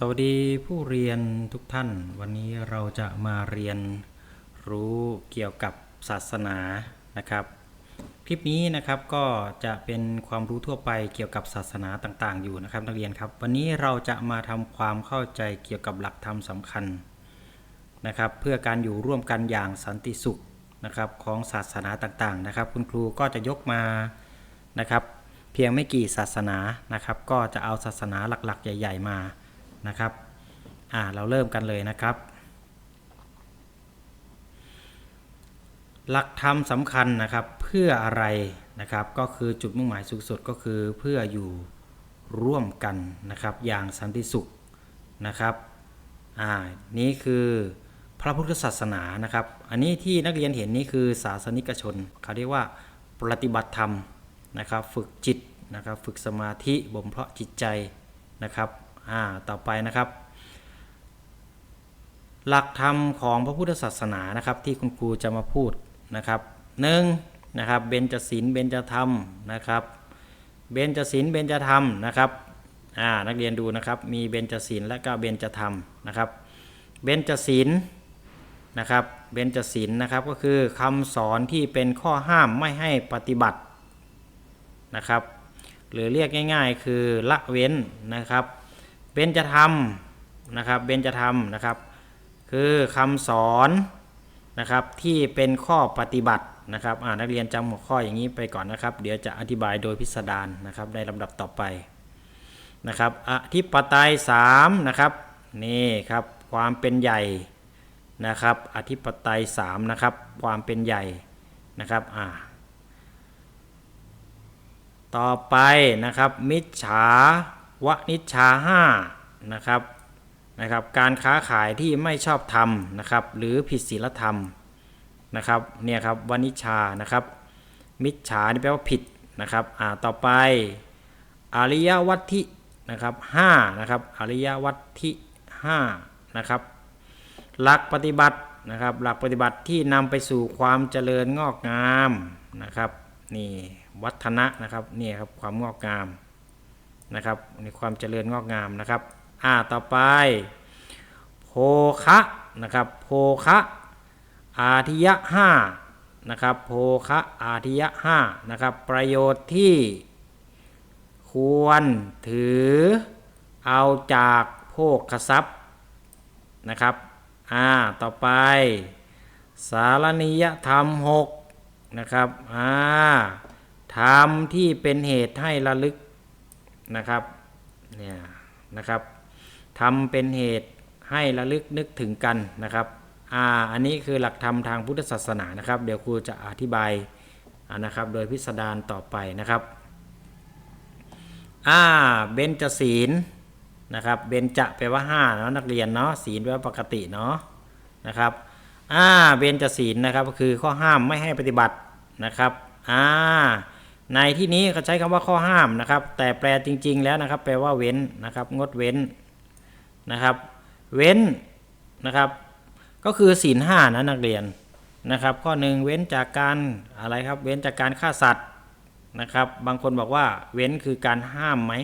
สวัสดีผู้เรียนทุกท่าน วันนี้เราจะมาเรียนรู้เกี่ยวกับศาสนานะครับ คลิปนี้นะครับก็จะเป็นความรู้ทั่วไปเกี่ยวกับศาสนาต่างๆ อยู่นะครับนักเรียนครับ วันนี้เราจะมาทำความเข้าใจเกี่ยวกับหลักธรรมสำคัญนะครับ เพื่อการอยู่ร่วมกันอย่างสันติสุขนะครับของศาสนาต่างๆนะครับ คุณครูก็จะยกมานะครับ เพียงไม่กี่ศาสนานะครับ ก็จะเอาศาสนาหลักๆ ใหญ่ ๆ มา นะครับอ่าเราเริ่มกันเลยนะครับ หลักธรรมสำคัญนะครับเพื่ออะไรนะครับ ก็คือจุดมุ่งหมายสูงสุดก็คือเพื่ออยู่ร่วมกันนะครับ อย่างสันติสุขนะครับอ่านี่คือพระพุทธศาสนานะครับ อันนี้ที่นักเรียนเห็นนี่คือศาสนิกชนเขาเรียกว่าปฏิบัติธรรมนะครับ ฝึกจิตนะครับ ฝึกสมาธิบ่มเพาะจิตใจนะครับ อ่าต่อไปนะครับ หลักธรรมของพระพุทธศาสนานะครับ ที่คุณครูจะมาพูดนะครับหนึ่งนะครับเบญจศีลเบญจธรรมนะครับเบญจศีลเบญจธรรมนะครับอ่านักเรียนดูนะครับมีเบญจศีลและก็เบญจธรรมนะครับเบญจศีลนะครับเบญจศีลนะครับก็คือคำสอนที่เป็นข้อห้ามไม่ให้ปฏิบัตินะครับ หรือเรียกง่าย ๆ คือละเว้นนะครับ เบญจธรรมนะครับเบญจธรรมนะครับ คือคำสอนนะครับที่เป็นข้อปฏิบัตินะครับอ่านักเรียนจำหัวข้ออย่างนี้ไปก่อนนะครับ เดี๋ยวจะอธิบายโดยพิสดารนะครับในลำดับต่อไปนะครับอธิปไตย3นะครับนี่ครับความเป็นใหญ่นะครับ อธิปไตย3นะครับความเป็นใหญ่นะครับอ่าต่อไปนะครับมิจฉา วนิชชา5นะครับนะครับ การค้าขายที่ไม่ชอบธรรมนะครับ หรือผิดศีลธรรมนะครับเนี่ยครับวนิชชานะครับ มิจฉานี่แปลว่าผิดนะครับอ่าต่อไปอริยวัตถินะครับห้านะครับอริยวัตถิห้านะครับหลักปฏิบัตินะครับ หลักปฏิบัติที่นำไปสู่ความเจริญงอกงามนะครับ นี่วัฒนะนะครับนี่ครับความงอกงาม นะครับในความเจริญงอกงามนะครับอ่าต่อไปโภคะนะครับโภคะอาทิยะห้านะครับโภคะอาทิยะห้านะครับประโยชน์ที่ควรถือเอาจากโภคทรัพย์นะครับอ่าต่อไป สารนิยธรรมหกนะครับอ่าธรรมที่เป็นเหตุให้ระลึก นะครับเนี่ยนะครับทำเป็นเหตุให้ระลึกนึกถึงกันนะครับอ่าอันนี้คือหลักธรรมทางพุทธศาสนานะครับ เดี๋ยวครูจะอธิบายนะครับโดยพิสดารต่อไปนะครับอ่าเบญจศีลนะครับเบญจะแปลว่าห้าเนาะนักเรียนเนาะศีลแปลว่าปกติเนาะนะครับอ่าเบญจศีลนะครับก็คือข้อห้ามไม่ให้ปฏิบัตินะครับอ่า ในที่นี้เขาใช้คำว่าข้อห้ามนะครับ แต่แปลจริง ๆ แล้วนะครับ แปลว่าเว้นนะครับ งดเว้นนะครับ เว้นนะครับ ก็คือศีลห้านะนักเรียนนะครับ ข้อหนึ่งเว้นจากการอะไรครับ เว้นจากการฆ่าสัตว์นะครับ บางคนบอกว่า เว้นคือการห้ามไหม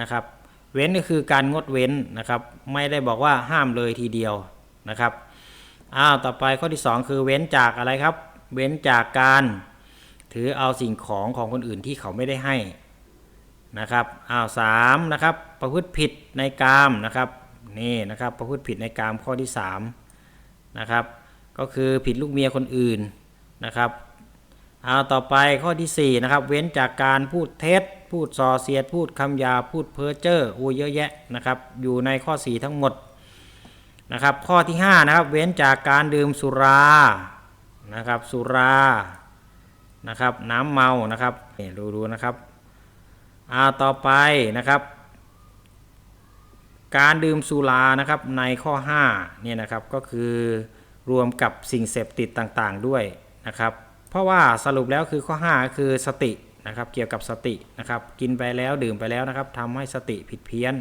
นะครับ เว้นก็คือการงดเว้นนะครับ ไม่ได้บอกว่าห้ามเลยทีเดียวนะครับอ้าวต่อไปข้อที่สองคือเว้นจากอะไรครับ เว้นจากการ ถือเอาสิ่งของของคนอื่นที่เขาไม่ได้ให้นะครับอ้าวสามนะครับ ประพฤติผิดในกามนะครับนี่นะครับประพฤติผิดในกามข้อที่สามนะครับก็คือผิดลูกเมียคนอื่นนะครับเอาต่อไปข้อที่สี่นะครับเว้นจากการพูดเท็จ พูดส่อเสียด พูดคำยาพูดเพ้อเจ้อโอ้เยอะแยะนะครับอยู่ในข้อสี่ทั้งหมดนะครับข้อที่ห้านะครับเว้นจากการดื่มสุรานะครับสุรา นะครับน้ำเมานะครับนี่ดูดูนะครับอ่าต่อไปนะครับ การดื่มสุรานะครับในข้อ5เนี่ยนะครับก็คือรวมกับสิ่งเสพติดต่างๆด้วยนะครับเพราะว่าสรุปแล้วคือข้อ 5 คือสตินะครับเกี่ยวกับสตินะครับกินไปแล้วดื่มไปแล้วนะครับทำให้สติผิดเพี้ยน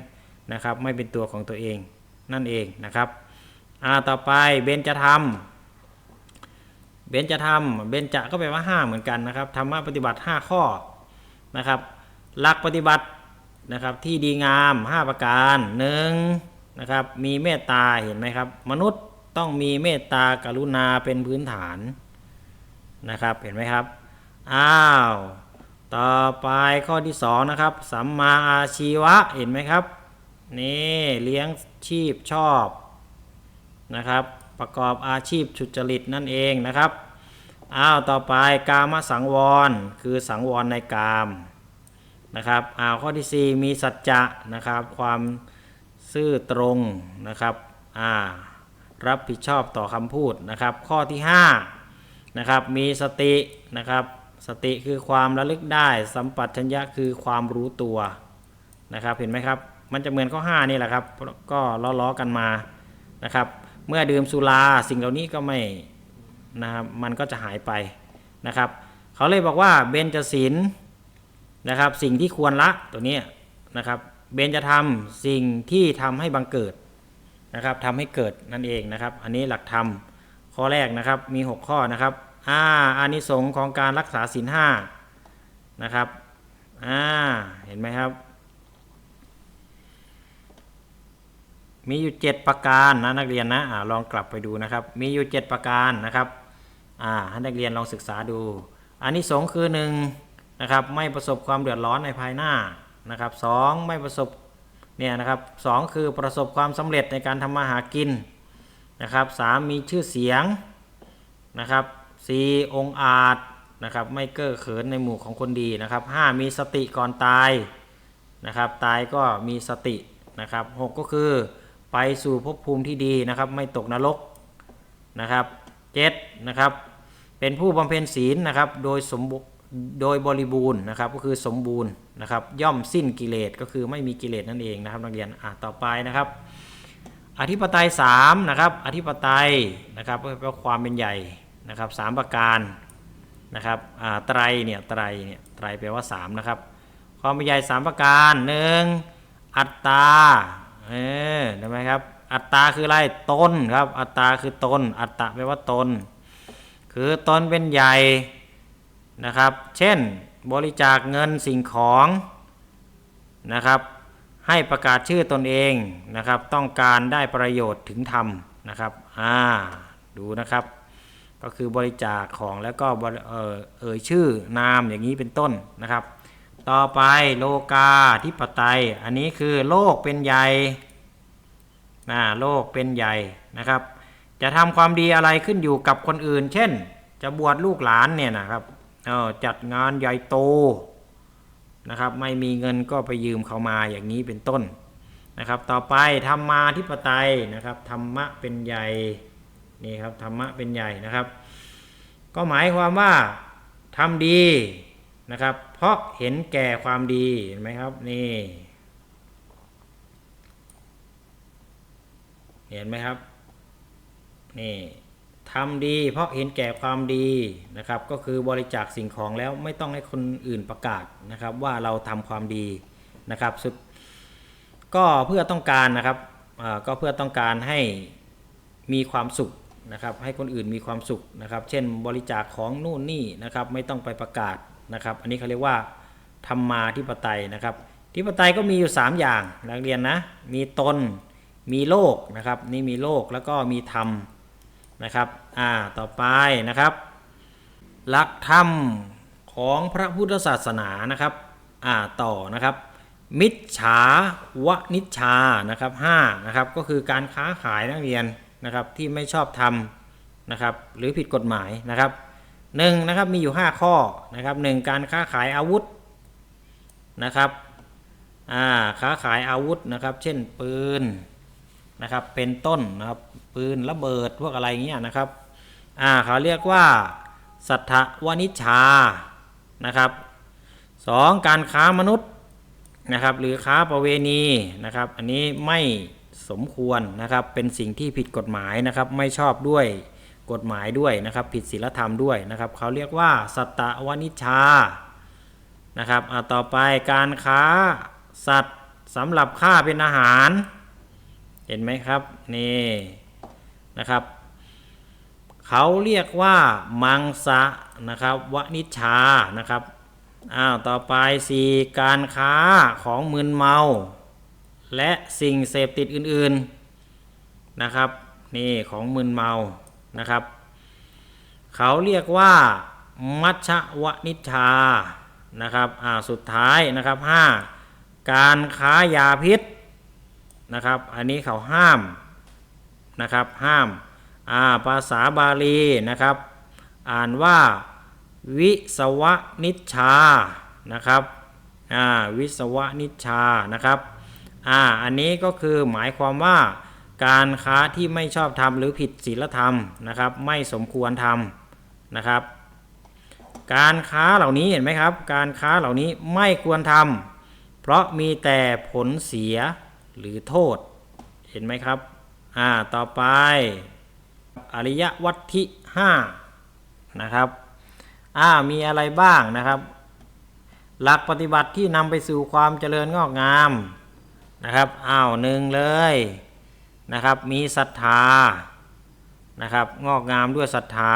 นะครับไม่เป็นตัวของตัวเองนั่นเองนะครับอ่าต่อไปเบญจธรรม เบญจธรรมเบญจะก็แปลว่า5เหมือนกันนะครับธรรมะปฏิบัติ5ข้อนะครับหลักปฏิบัตินะครับที่ดีงาม 5 ประการหนึ่งนะครับมีเมตตาเห็นไหมครับ มนุษย์ต้องมีเมตตากรุณาเป็นพื้นฐานนะครับเห็นไหมครับอ้าวต่อไปข้อที่สองนะครับสัมมาอาชีวะเห็นไหมครับนี่เลี้ยงชีพชอบนะครับ ประกอบอาชีพสุจริตนั่นเองนะครับอ้าวต่อไปกามสังวร คือสังวรในกามนะครับอ่าวข้อที่ 4 มีสัจจะนะครับ ความซื่อตรงนะครับอ่ารับผิดชอบต่อคำพูดนะครับ ข้อที่5นะครับมีสตินะครับ สติคือความระลึกได้ สัมปชัญญะคือความรู้ตัวนะครับ เห็นไหมครับ มันจะเหมือนข้อ 5 นี่แหละครับ ก็ล้อๆกันมานะครับ เมื่อดื่มสุราสิ่งเหล่านี้ก็ไม่นะครับมันก็จะหายไปนะครับ เขาเลยบอกว่าเบญจศีลนะครับ สิ่งที่ควรละตัวนี้นะครับเบญจะทำสิ่งที่ทำให้บังเกิดนะครับทำให้เกิดนั่นเองนะครับ อันนี้หลักธรรมข้อแรกนะครับมี 6 ข้อนะครับอ่าอานิสงส์ของการรักษาศีลห้านะครับอ่าเห็นไหมครับ มีอยู่ 7 ประการนะนักเรียนนะอ่าลองกลับไปดูนะครับ มีอยู่ 7 ประการนะครับอ่าให้นักเรียนลองศึกษาดูอานิสงส์คือหนึ่งนะครับไม่ประสบความเดือดร้อนในภายหน้านะครับสองไม่ประสบเนี่ยนะครับสองคือประสบความสำเร็จในการทำมาหากินนะครับสามมีชื่อเสียงนะครับสี่องอาจนะครับไม่เก้อเขินในหมู่ของคนดีนะครับห้ามีสติก่อนตายนะครับตายก็มีสตินะครับหกก็คือ ไปสู่ภพภูมิที่ดีนะครับ ไม่ตกนรกนะครับเจ็ดนะครับ เป็นผู้บำเพ็ญศีลนะครับ โดยสมบูโดยบริบูรณ์นะครับก็คือสมบูรณ์นะครับ ย่อมสิ้นกิเลสก็คือไม่มีกิเลสนั่นเองนะครับนักเรียนอะต่อไปนะครับ อธิปไตย3นะครับอธิปไตยนะครับก็แปลว่าความเป็นใหญ่นะครับสามประการนะครับอ่าไตรเนี่ยไตรเนี่ยไตรแปลว่า3นะครับความเป็นใหญ่สามประการหนึ่งอัตตา เออเห็นไหมครับ อัตตาคืออะไรตนครับ อัตตาคือตน อัตตะแปลว่าตน คือตนเป็นใหญ่นะครับ เช่นบริจาคเงินสิ่งของนะครับ ให้ประกาศชื่อตนเองนะครับ ต้องการได้ประโยชน์ถึงธรรมนะครับอ่าดูนะครับ ก็คือบริจาคของแล้วก็เอ่ยชื่อนามอย่างนี้เป็นต้นนะครับ ต่อไปโลกาธิปไตย อันนี้คือโลกเป็นใหญ่นะโลกเป็นใหญ่นะครับ จะทำความดีอะไรขึ้นอยู่กับคนอื่น เช่น จะบวชลูกหลานเนี่ยนะครับเออจัดงานใหญ่โตนะครับ ไม่มีเงินก็ไปยืมเขามาอย่างนี้เป็นต้นนะครับ ต่อไปธรรมาธิปไตยนะครับธรรมะเป็นใหญ่นี่ครับธรรมะเป็นใหญ่นะครับ ก็หมายความว่าทำดี นะครับ เพราะเห็นแก่ความดีเห็นไหมครับนี่เห็นไหมครับนี่ทำดีเพราะเห็นแก่ความดีนะครับ ก็คือบริจาคสิ่งของแล้วไม่ต้องให้คนอื่นประกาศนะครับ ว่าเราทำความดีนะครับสุดก็เพื่อต้องการนะครับก็เพื่อต้องการให้มีความสุขนะครับ ให้คนอื่นมีความสุขนะครับ เช่นบริจาคของนู่นนี่นะครับ ไม่ต้องไปประกาศ นะครับ อันนี้เขาเรียกว่าธรรมาธิปไตยนะครับธิปไตยก็มีอยู่ 3 อย่างนักเรียนนะ มีตน มีโลกนะครับ นี่มีโลกแล้วก็มีธรรมนะครับ อ่า ต่อไปนะครับ หลักธรรมของพระพุทธศาสนานะครับ อ่า ต่อนะครับ มิจฉาวนิชชานะครับห้านะครับ ก็คือการค้าขายนักเรียนนะครับที่ไม่ชอบทำนะครับ หรือผิดกฎหมายนะครับ หนึ่งนะครับมีอยู่ 5 ข้อนะครับหนึ่งการค้าขายอาวุธนะครับอ่าค้าขายอาวุธนะครับ เช่นปืนนะครับเป็นต้นนะครับปืนระเบิดพวกอะไรเงี้ยนะครับอ่าเขาเรียกว่า สัทธวนิชชานะครับสองการค้ามนุษย์นะครับ หรือค้าประเวณีนะครับ อันนี้ไม่สมควรนะครับเป็นสิ่งที่ผิดกฎหมายนะครับ ไม่ชอบด้วย กฎหมายด้วยนะครับ ผิดศีลธรรมด้วยนะครับเขาเรียกว่าสัตตวนิชานะครับอ่าต่อไปการค้าสัตว์สำหรับฆ่าเป็นอาหาร เห็นไหมครับนี่นะครับเขาเรียกว่ามังสะนะครับวนิชชานะครับอ้าวต่อไปสี่การค้าของมึนเมา และสิ่งเสพติดอื่นๆนะครับ นี่ของมึนเมา นะครับ เขาเรียกว่า มัชฌวนิชานะครับอ่าสุดท้ายนะครับห้าการค้ายาพิษนะครับ อันนี้เขาห้ามนะครับห้ามอ่าภาษาบาลีนะครับ อ่านว่าวิสวนิชานะครับอ่าวิสวนิชานะครับอ่าอันนี้ก็คือหมายความว่า การค้าที่ไม่ชอบทำหรือผิดศีลธรรมนะครับไม่สมควรทำนะครับ การค้าเหล่านี้เห็นไหมครับ การค้าเหล่านี้ไม่ควรทำเพราะมีแต่ผลเสียหรือโทษเห็นไหมครับอ่าต่อไปอริยวัตทิห้านะครับอ่ามีอะไรบ้างนะครับ หลักปฏิบัติที่นำไปสู่ความเจริญงอกงามนะครับอ้าวหนึ่งเลย นะครับ มีศรัทธานะครับ งอกงามด้วยศรัทธา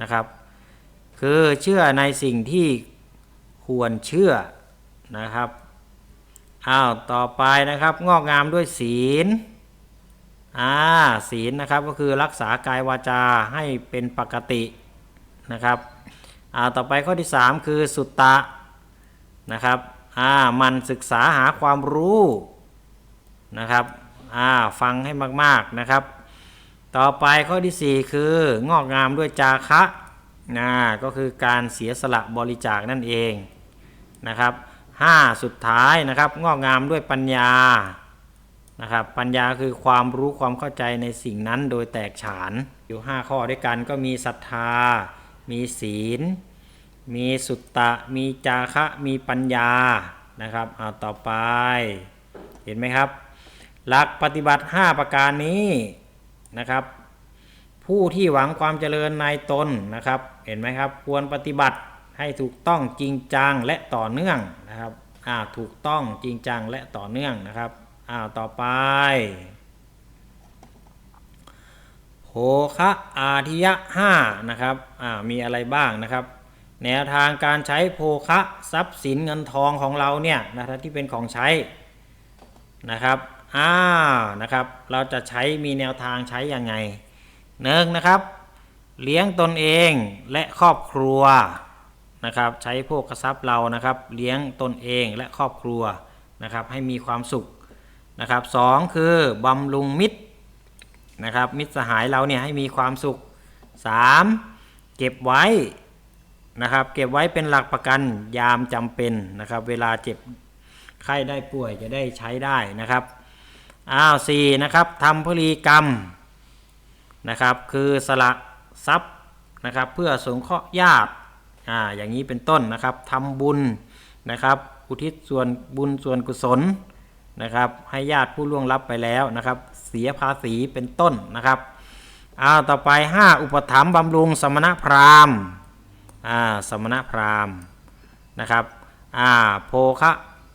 นะครับ คือเชื่อในสิ่งที่ควรเชื่อนะครับอ้าวต่อไปนะครับ งอกงามด้วยศีลอ่าศีลนะครับก็คือรักษากายวาจาให้เป็นปกตินะครับอ่าต่อไปข้อที่ 3 คือสุตตะนะครับอ่ามันศึกษาหาความรู้นะครับ อ่าฟังให้มากๆนะครับ ต่อไปข้อที่ 4 คืองอกงามด้วยจาคะนะก็คือการเสียสละบริจาคนั่นเองนะครับห้าสุดท้ายนะครับงอกงามด้วยปัญญานะครับปัญญาคือความรู้ความเข้าใจในสิ่งนั้นโดยแตกฉานอยู่ 5 ข้อด้วยกันก็มีศรัทธา มีศีล มีสุตตะ มีจาคะ มีปัญญานะครับเอาต่อไปเห็นไหมครับ หลักปฏิบัติ 5 ประการนี้นะครับ ผู้ที่หวังความเจริญในตนนะครับ เห็นไหมครับ ควรปฏิบัติให้ถูกต้องจริงจังและต่อเนื่องนะครับอ่าถูกต้องจริงจังและต่อเนื่องนะครับอ้าวต่อไปโภคะอาทิยะห้านะครับอ่ามีอะไรบ้างนะครับ แนวทางการใช้โภคะทรัพย์สินเงินทองของเราเนี่ยนะครับที่เป็นของใช้นะครับ อ้าวนะครับ เราจะใช้มีแนวทางใช้ยังไงหนึ่งนะครับ เลี้ยงตนเองและครอบครัวนะครับ ใช้พวกกระซับเรานะครับ เลี้ยงตนเองและครอบครัวนะครับ ให้มีความสุขนะครับสองคือบำรุงมิตรนะครับ มิตรสหายเราเนี่ยให้มีความสุขสามเก็บไว้นะครับ เก็บไว้เป็นหลักประกันยามจำเป็นนะครับ เวลาเจ็บไข้ได้ป่วยจะได้ใช้ได้นะครับ อ้าวสี่นะครับทำพลีกรรมนะครับ คือสละทรัพย์นะครับ เพื่อสงเคราะห์ญาติอ่าอย่างนี้เป็นต้นนะครับทำบุญนะครับ อุทิศส่วนบุญส่วนกุศลนะครับ ให้ญาติผู้ล่วงลับไปแล้วนะครับ เสียภาษีเป็นต้นนะครับเอาวต่อไป 5 อุปถัมภ์บำรุงสมณพราหมณ์อ่าสมณพราหมณ์นะครับอ่าโภคะ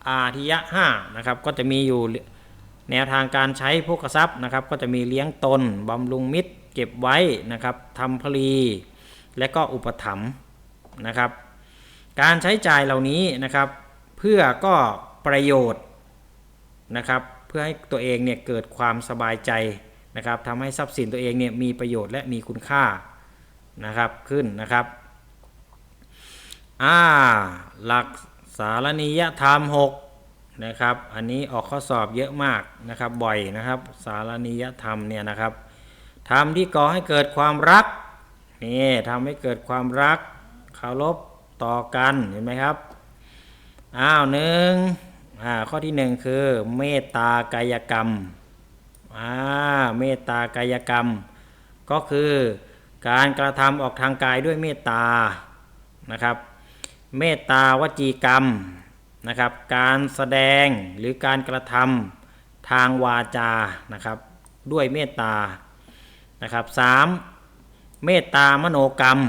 อาทิยะห้านะครับก็จะมีอยู่ แนวทางการใช้พวกทรัพย์นะครับ ก็จะมีเลี้ยงตนบำรุงมิตร เก็บไว้นะครับทำพลี และก็อุปถัมภ์นะครับ การใช้จ่ายเหล่านี้นะครับ เพื่อก็ประโยชน์นะครับ เพื่อให้ตัวเองเนี่ยเกิดความสบายใจนะครับทำให้ทรัพย์สินตัวเองเนี่ยมีประโยชน์และมีคุณค่านะครับขึ้นนะครับอ่าหลักสารนิยธรรม 6 นะครับ อันนี้ออกข้อสอบเยอะมากนะครับ บ่อยนะครับ สารนิยธรรมเนี่ยนะครับทำที่ก่อให้เกิดความรักนี่ทำให้เกิดความรักเคารพต่อกันเห็นไหมครับอ้าวหนึ่งอ่าข้อที่หนึ่งคือ เมตตากายกรรมอ่าเมตตากายกรรม ก็คือการกระทำออกทางกายด้วยเมตตานะครับ เมตตาวจีกรรม นะครับ การแสดงหรือการกระทำทางวาจานะครับ ด้วยเมตตานะครับสามเมตตามโนกรรม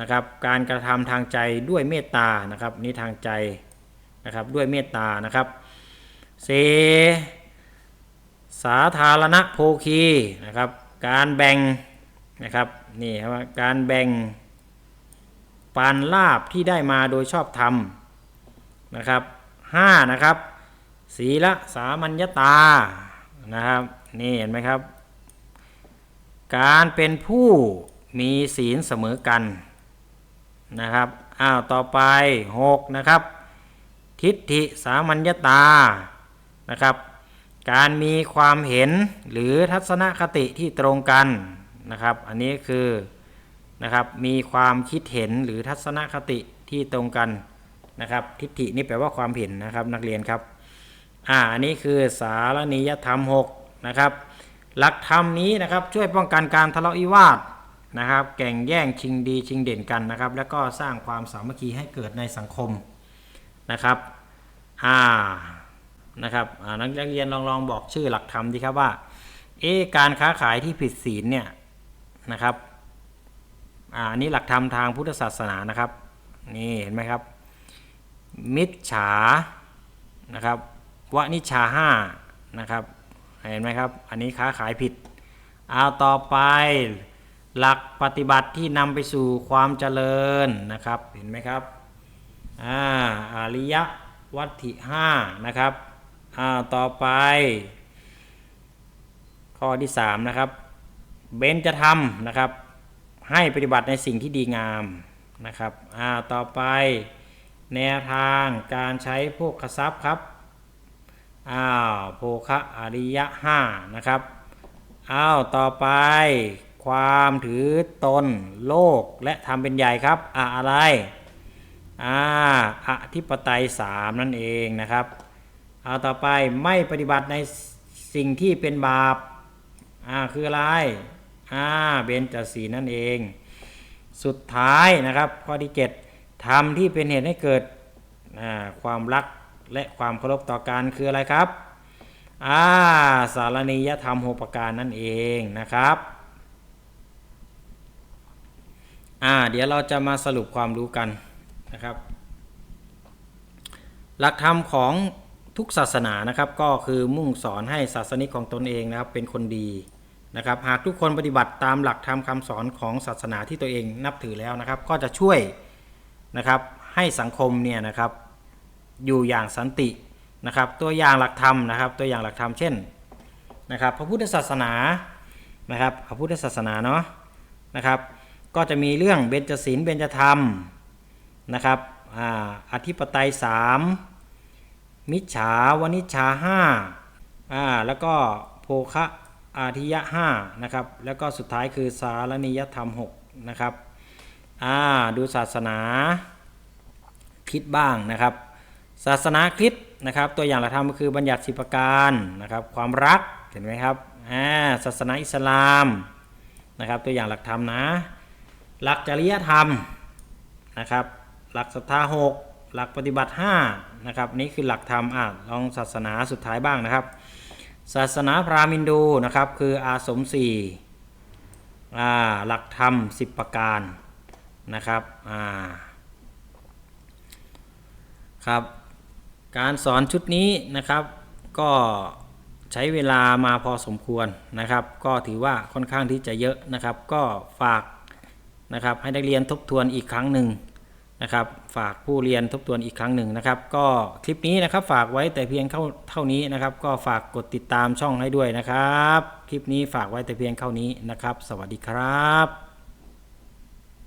นะครับ การกระทำทางใจด้วยเมตตานะครับนี่ทางใจนะครับด้วยเมตตานะครับสี่สาธารณโภคีนะครับ การแบ่งนะครับนี่ครับการแบ่งปานลาบที่ได้มาโดยชอบธรรม นะครับห้านะครับศีลสามัญญตานะครับนี่เห็นไหมครับ การเป็นผู้มีศีลเสมอกันนะครับอ้าวต่อไปหกนะครับ ทิฏฐิสามัญญตานะครับ การมีความเห็นหรือทัศนคติที่ตรงกันนะครับ อันนี้คือนะครับมีความคิดเห็นหรือทัศนคติที่ตรงกัน นะครับ ทิฏฐินี่แปลว่าความเห็นนะครับนักเรียนครับ อ่าอันนี้คือสารนิยธรรม6นะครับ หลักธรรมนี้นะครับช่วยป้องกันการทะเลาะวิวาทนะครับ แก่งแย่งชิงดีชิงเด่นกันนะครับ แล้วก็สร้างความสามัคคีให้เกิดในสังคมนะครับ อ่า นะครับนักเรียนลองลองบอกชื่อหลักธรรมดีครับว่า เอการค้าขายที่ผิดศีลเนี่ยนะครับ อ่า อันนี้หลักธรรมทางพุทธศาสนานะครับ นี่เห็นไหมครับ มิจฉานะครับวนิชาห้านะครับ เห็นไหมครับ อันนี้ค้าขายผิด เอาต่อไปหลักปฏิบัติที่นำไปสู่ความเจริญนะครับ เห็นไหมครับอ่าอริยวัตถิห้านะครับอ่าต่อไป ข้อที่สามนะครับ เบญจะทำนะครับ ให้ปฏิบัติในสิ่งที่ดีงามนะครับอ่าต่อไป แนวทางการใช้พวกทรัพย์ครับ อ้าวโภคะอริยะห้านะครับ อ้าวต่อไป ความถือตนโลกและทำเป็นใหญ่ครับอะอะไรอ่าอธิปไตยสามนั่นเองนะครับเอาต่อไปไม่ปฏิบัติในสิ่งที่เป็นบาปอ่าคืออะไรอ่าเบญจศีนั่นเอง สุดท้ายนะครับ ข้อที่ 7 ทำที่เป็นเหตุให้เกิดความรักและความเคารพต่อกันคืออะไรครับอ่าสารณียธรรมหประการนั่นเองนะครับอ่าเดี๋ยวเราจะมาสรุปความรู้กันนะครับ หลักธรรมของทุกศาสนานะครับ ก็คือมุ่งสอนให้ศาสนิกของตนเองนะครับเป็นคนดีนะครับ หากทุกคนปฏิบัติตามหลักธรรมคำสอนของศาสนาที่ตัวเองนับถือแล้วนะครับ ก็จะช่วย นะครับ ให้สังคมเนี่ยนะครับอยู่อย่างสันตินะครับ ตัวอย่างหลักธรรมนะครับ ตัวอย่างหลักธรรมเช่นนะครับ พระพุทธศาสนานะครับ พระพุทธศาสนาเนาะนะครับ ก็จะมีเรื่องเบญจศีลเบญจธรรมนะครับออธิปไตยสามมิจฉาวนิชชาห้าอ่าแล้วก็โภคะอาทิยะห้านะครับ แล้วก็สุดท้ายคือสารนิยธรรมหกนะครับ อ่าดูศาสนาคริดบ้างนะครับ ศาสนาคริสต์นะครับ ตัวอย่างหลักธรรมก็คือบัญญัติสิบประการนะครับ ความรักเห็นไหมครับอ่าศาสนาอิสลามนะครับ ตัวอย่างหลักธรรมนะ หลักจริยธรรมนะครับ หลักศรัทธาหกหลักปฏิบัติ5นะครับนี่คือหลักธรรมอะลองศาสนาสุดท้ายบ้างนะครับ ศาสนาพราหมณ์ดูนะครับคืออาสมสี่อ่าหลักธรรม 10 ประการ นะครับอ่าครับ การสอนชุดนี้นะครับก็ใช้เวลามาพอสมควรนะครับ ก็ถือว่าค่อนข้างที่จะเยอะนะครับ ก็ฝากนะครับให้นักเรียนทบทวนอีกครั้งหนึ่งนะครับ ฝากผู้เรียนทบทวนอีกครั้งหนึ่งนะครับ ก็คลิปนี้นะครับฝากไว้แต่เพียงเท่าเท่านี้นะครับ ก็ฝากกดติดตามช่องให้ด้วยนะครับ คลิปนี้ฝากไว้แต่เพียงเท่านี้นะครับ สวัสดีครับ